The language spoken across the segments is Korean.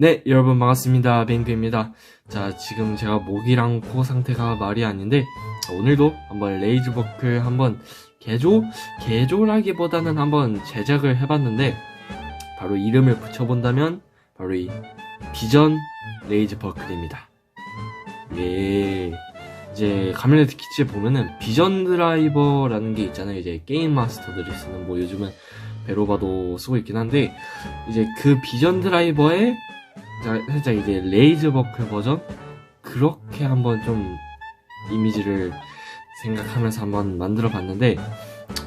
네, 여러분 반갑습니다. 뱅크입니다. 자, 지금 제가 목이랑 코 상태가 말이 아닌데, 자, 오늘도 한번 레이즈버클 한번 개조? 개조라기보다는 한번 제작을 해봤는데, 바로 이름을 붙여본다면, 바로 이 비전 레이즈버클입니다. 예. 이제 가면레드 키치에 보면은 비전 드라이버라는 게 있잖아요. 이제 게임 마스터들이 쓰는 뭐 요즘은 베로바도 쓰고 있긴 한데 이제 그 비전 드라이버에 자- 살짝 이제 레이즈버클 버전 그렇게 한번 좀 이미지를 생각하면서 한번 만들어 봤는데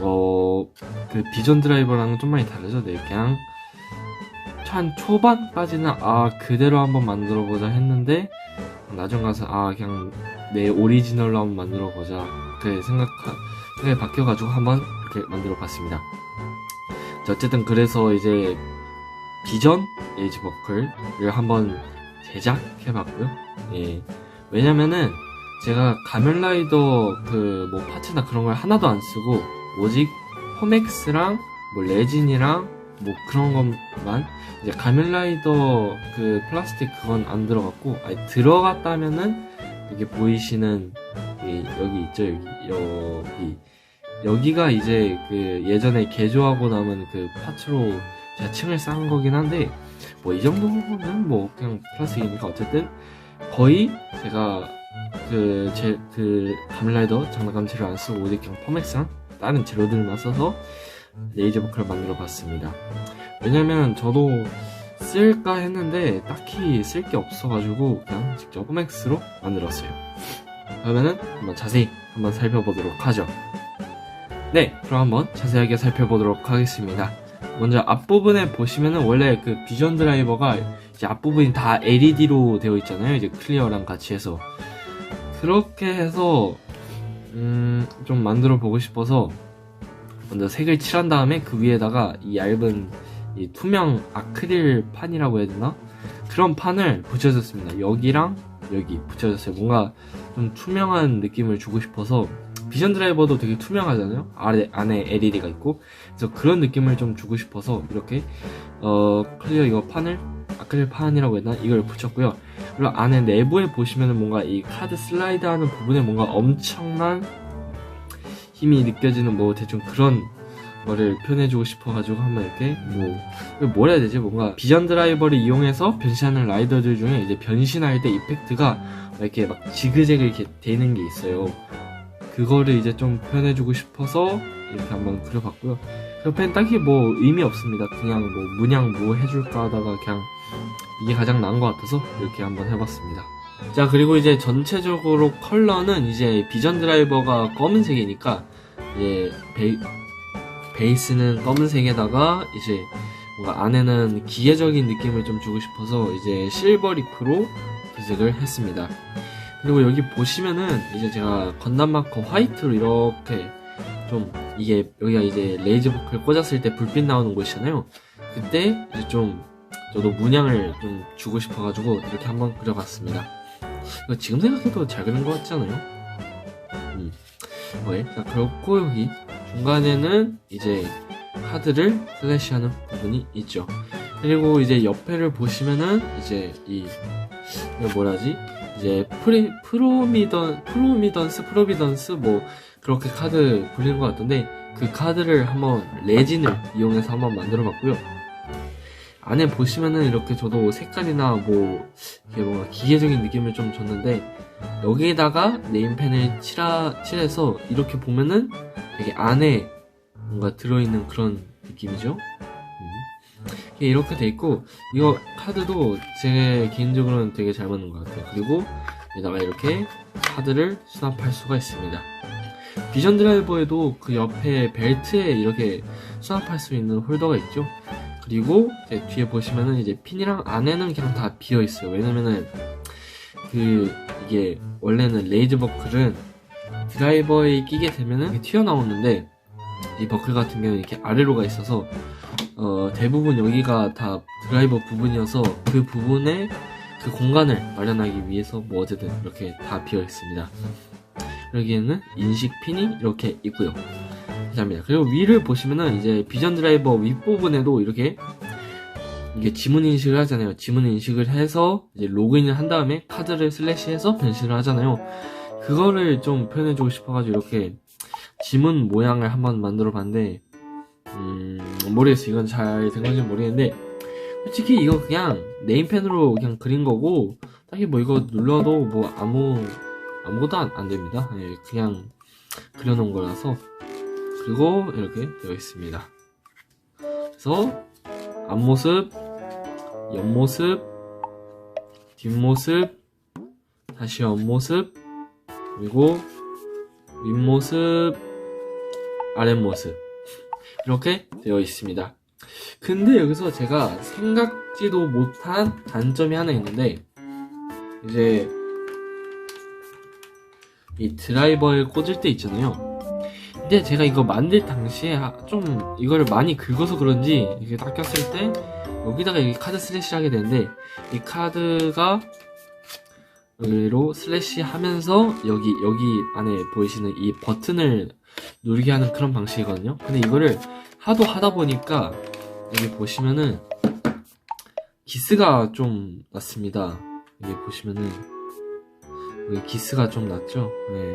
어 그 비전 드라이버랑은 좀 많이 다르죠. 네, 그냥 한 초반까지는 아 그대로 한번 만들어 보자 했는데 나중 가서 아 그냥 내 오리지널로 한번 만들어 보자 그렇게 생각하 생각이 바뀌어가지고 한번 이렇게 만들어 봤습니다. 자, 어쨌든 그래서 이제 비전 에이지버클을 한번 제작해봤고요. 예. 왜냐면은 제가 가면라이더 그 뭐 파츠나 그런 걸 하나도 안 쓰고 오직 포맥스랑 뭐 레진이랑 뭐 그런 것만 이제 가면라이더 그 플라스틱 그건 안 들어갔고 아니 들어갔다면은 여기 보이시는 이 여기 있죠 여기 여기 여기가 이제 그 예전에 개조하고 남은 그 파츠로 제가 층을 쌓은 거긴 한데 뭐 이 정도면 뭐 그냥 플라스틱이니까 어쨌든 거의 제가 그 제그 가면라이더 장난감 재료 안 쓰고 오직 그냥 퍼맥스랑 다른 재료들만 써서 레이저 버클을 만들어 봤습니다. 왜냐면 저도 쓸까 했는데 딱히 쓸 게 없어가지고 그냥 직접 퍼맥스로 만들었어요. 그러면은 한번 자세히 한번 살펴보도록 하죠. 네, 그럼 한번 자세하게 살펴보도록 하겠습니다. 먼저 앞부분에 보시면은 원래 그 비전 드라이버가 이제 앞부분이 다 LED로 되어 있잖아요. 이제 클리어랑 같이 해서. 그렇게 해서, 음, 좀 만들어 보고 싶어서 먼저 색을 칠한 다음에 그 위에다가 이 얇은 이 투명 아크릴 판이라고 해야 되나? 그런 판을 붙여줬습니다. 여기랑 여기 붙여줬어요. 뭔가 좀 투명한 느낌을 주고 싶어서 비전 드라이버도 되게 투명하잖아요. 아래, 안에 LED가 있고. 그래서 그런 느낌을 좀 주고 싶어서 이렇게, 어, 클리어 이거 판을, 아크릴 판이라고 되나? 이걸 붙였고요. 그리고 안에 내부에 보시면은 뭔가 이 카드 슬라이드 하는 부분에 뭔가 엄청난 힘이 느껴지는 뭐 대충 그런 거를 표현해주고 싶어가지고 한번 이렇게 뭐, 뭐라 해야 되지? 뭔가 비전 드라이버를 이용해서 변신하는 라이더들 중에 이제 변신할 때 이펙트가 이렇게 막 지그재그 이렇게 되는 게 있어요. 그거를 이제 좀 표현해주고 싶어서 이렇게 한번 그려봤고요. 그 옆엔 딱히 뭐 의미 없습니다. 그냥 뭐 문양 뭐 해줄까 하다가 그냥 이게 가장 나은 것 같아서 이렇게 한번 해봤습니다. 자 그리고 이제 전체적으로 컬러는 이제 비전 드라이버가 검은색이니까 이제 베, 베이스는 검은색에다가 이제 뭔가 안에는 기계적인 느낌을 좀 주고 싶어서 이제 실버리프로 도색을 했습니다. 그리고 여기 보시면은 이제 제가 건담 마커 화이트로 이렇게 좀 이게 여기가 이제 레이즈 버클 꽂았을 때 불빛 나오는 곳이잖아요. 그때 이제 좀 저도 문양을 좀 주고 싶어가지고 이렇게 한번 그려봤습니다. 이거 지금 생각해도 잘 그린 것 같지 않아요? 음. 네. 자, 그렇고 여기 중간에는 이제 카드를 슬래시하는 부분이 있죠. 그리고 이제 옆에를 보시면은 이제 이 뭐라지? 이제 프리, 프로미던, 프로미던스, 프로비던스, 뭐, 그렇게 카드 불리는 것 같던데, 그 카드를 한번, 레진을 이용해서 한번 만들어 봤고요. 안에 보시면은 이렇게 저도 색깔이나 뭐, 이게 뭔가 기계적인 느낌을 좀 줬는데, 여기에다가 네임펜을 칠하, 칠해서 이렇게 보면은 되게 안에 뭔가 들어있는 그런 느낌이죠? 음. 이게 이렇게 돼 있고, 이거 카드도 제 개인적으로는 되게 잘 맞는 것 같아요. 그리고 여기다가 이렇게 카드를 수납할 수가 있습니다. 비전 드라이버에도 그 옆에 벨트에 이렇게 수납할 수 있는 홀더가 있죠. 그리고 뒤에 보시면은 이제 핀이랑 안에는 그냥 다 비어 있어요. 왜냐면은 그 이게 원래는 레이즈 버클은 드라이버에 끼게 되면은 튀어나오는데 이 버클 같은 경우는 이렇게 아래로가 있어서 어, 대부분 여기가 다 드라이버 부분이어서 그 부분에 그 공간을 마련하기 위해서 뭐 어쨌든 이렇게 다 비어 있습니다. 여기에는 인식 핀이 이렇게 있고요. 감사합니다. 그리고 위를 보시면은 이제 비전 드라이버 윗부분에도 이렇게 이게 지문 인식을 하잖아요. 지문 인식을 해서 이제 로그인을 한 다음에 카드를 슬래시해서 변신을 하잖아요. 그거를 좀 표현해주고 싶어가지고 이렇게 지문 모양을 한번 만들어 봤는데 음 모르겠어 이건 잘 된 건지 모르겠는데 솔직히 이거 그냥 네임펜으로 그냥 그린 거고 딱히 뭐 이거 눌러도 뭐 아무 아무것도 안, 안 됩니다. 예, 그냥 그려놓은 거라서 그리고 이렇게 되어 있습니다. 그래서 앞모습, 옆모습, 뒷모습, 다시 옆모습, 그리고 윗모습, 아랫모습 이렇게 되어 있습니다. 근데 여기서 제가 생각지도 못한 단점이 하나 있는데 이제 이 드라이버에 꽂을 때 있잖아요. 근데 제가 이거 만들 당시에 하- 좀 이거를 많이 긁어서 그런지 이게 딱 꼈을 때 여기다가 이 카드 슬래시를 하게 되는데 이 카드가 여기로 슬래시 하면서 여기 여기 안에 보이시는 이 버튼을 누르게 하는 그런 방식이거든요. 근데 이거를 하도 하다 보니까 여기 보시면은 기스가 좀 났습니다. 여기 보시면은 여기 기스가 좀 났죠. 네.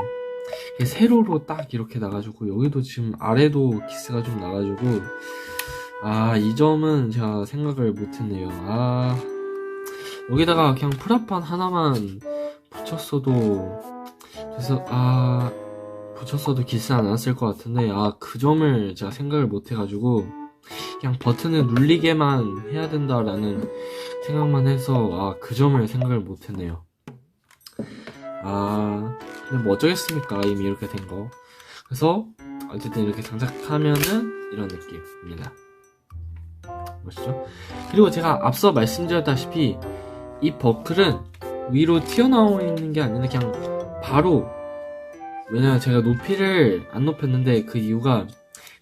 세로로 딱 이렇게 나가지고 여기도 지금 아래도 기스가 좀 나가지고 아 이 점은 제가 생각을 못했네요. 아 여기다가 그냥 프라판 하나만 붙였어도 그래서 아 붙였어도 기스 안 났을 것 같은데 아 그 점을 제가 생각을 못 해가지고 그냥 버튼을 눌리게만 해야 된다라는 생각만 해서 아 그 점을 생각을 못 했네요. 아 근데 뭐 어쩌겠습니까 이미 이렇게 된 거. 그래서 어쨌든 이렇게 장착하면은 이런 느낌입니다. 멋있죠? 그리고 제가 앞서 말씀드렸다시피 이 버클은 위로 튀어나와 있는 게 아니라 그냥 바로 왜냐면 제가 높이를 안 높였는데 그 이유가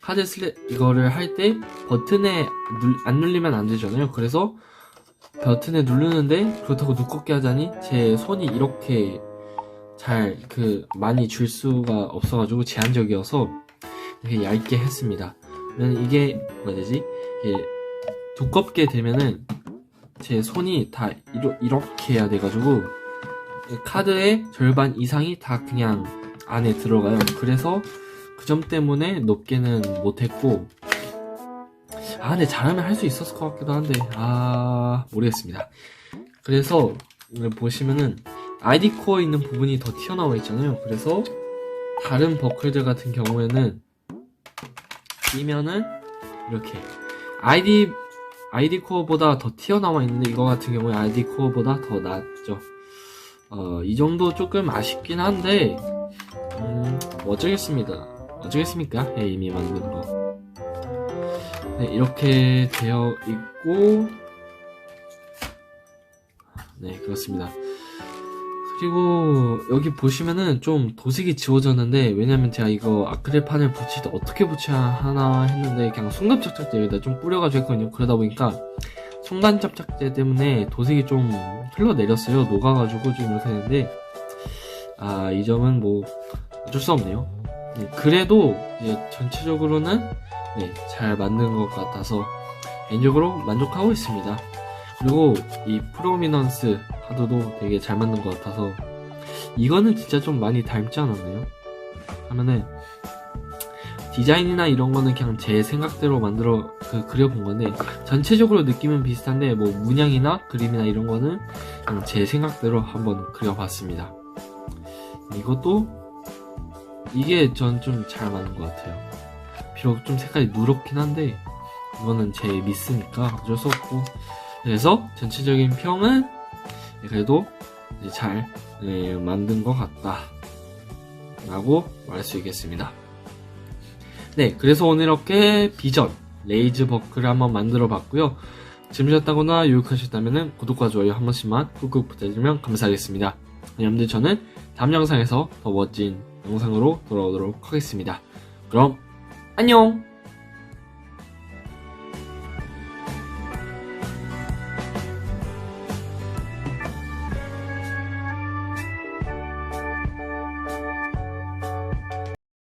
카드 슬래 이거를 할 때 버튼에 눌- 안 눌리면 안 되잖아요. 그래서 버튼에 누르는데 그렇다고 두껍게 하자니 제 손이 이렇게 잘 그 많이 줄 수가 없어가지고 제한적이어서 이렇게 얇게 했습니다. 왜냐면 이게 뭐라 되지? 이게 두껍게 되면은 제 손이 다 이러, 이렇게 해야 돼가지고 카드의 절반 이상이 다 그냥 안에 들어가요. 그래서 그 점 때문에 높게는 못했고 아 근데 잘하면 할 수 있었을 것 같기도 한데 아 모르겠습니다. 그래서 보시면은 아이디 코어 있는 부분이 더 튀어나와 있잖아요. 그래서 다른 버클들 같은 경우에는 끼면은 이렇게 아이디 아이디 코어보다 더 튀어나와 있는데 이거 같은 경우에 아이디 코어보다 더 낫죠. 어, 이 정도 조금 아쉽긴 한데 어쩌겠습니다. 어쩌겠습니까? 예, 이미 만든 거. 네, 이렇게 되어 있고 네, 그렇습니다. 그리고 여기 보시면은 좀 도색이 지워졌는데 왜냐면 제가 이거 아크릴판을 붙일 때 어떻게 붙여야 하나 했는데 그냥 순간접착제 여기다 좀 뿌려가지고 했거든요 그러다 보니까 순간접착제 때문에 도색이 좀 흘러내렸어요 녹아가지고 좀 이렇게 했는데 아 이 점은 뭐 어쩔 수 없네요 네, 그래도 이제 전체적으로는 네, 잘 만든 것 같아서 개인적으로 만족하고 있습니다 그리고 이 프로미넌스 하드도 되게 잘 만든 것 같아서 이거는 진짜 좀 많이 닮지 않았나요? 하면은 디자인이나 이런 거는 그냥 제 생각대로 만들어 그 그려본 건데 전체적으로 느낌은 비슷한데 뭐 문양이나 그림이나 이런 거는 그냥 제 생각대로 한번 그려봤습니다. 이것도 이게 전 좀 잘 맞는 것 같아요. 비록 좀 색깔이 누렇긴 한데 이거는 제 미스니까 어쩔 수 없고. 그래서 전체적인 평은 그래도 잘 예, 만든 것 같다 라고 말할 수 있겠습니다. 네 그래서 오늘 이렇게 비전 레이즈 버크를 한번 만들어 봤고요. 재미졌다거나 유익하셨다면 구독과 좋아요 한 번씩만 꾹꾹 부탁드리면 감사하겠습니다. 여러분들 저는 다음 영상에서 더 멋진 영상으로 돌아오도록 하겠습니다. 그럼 안녕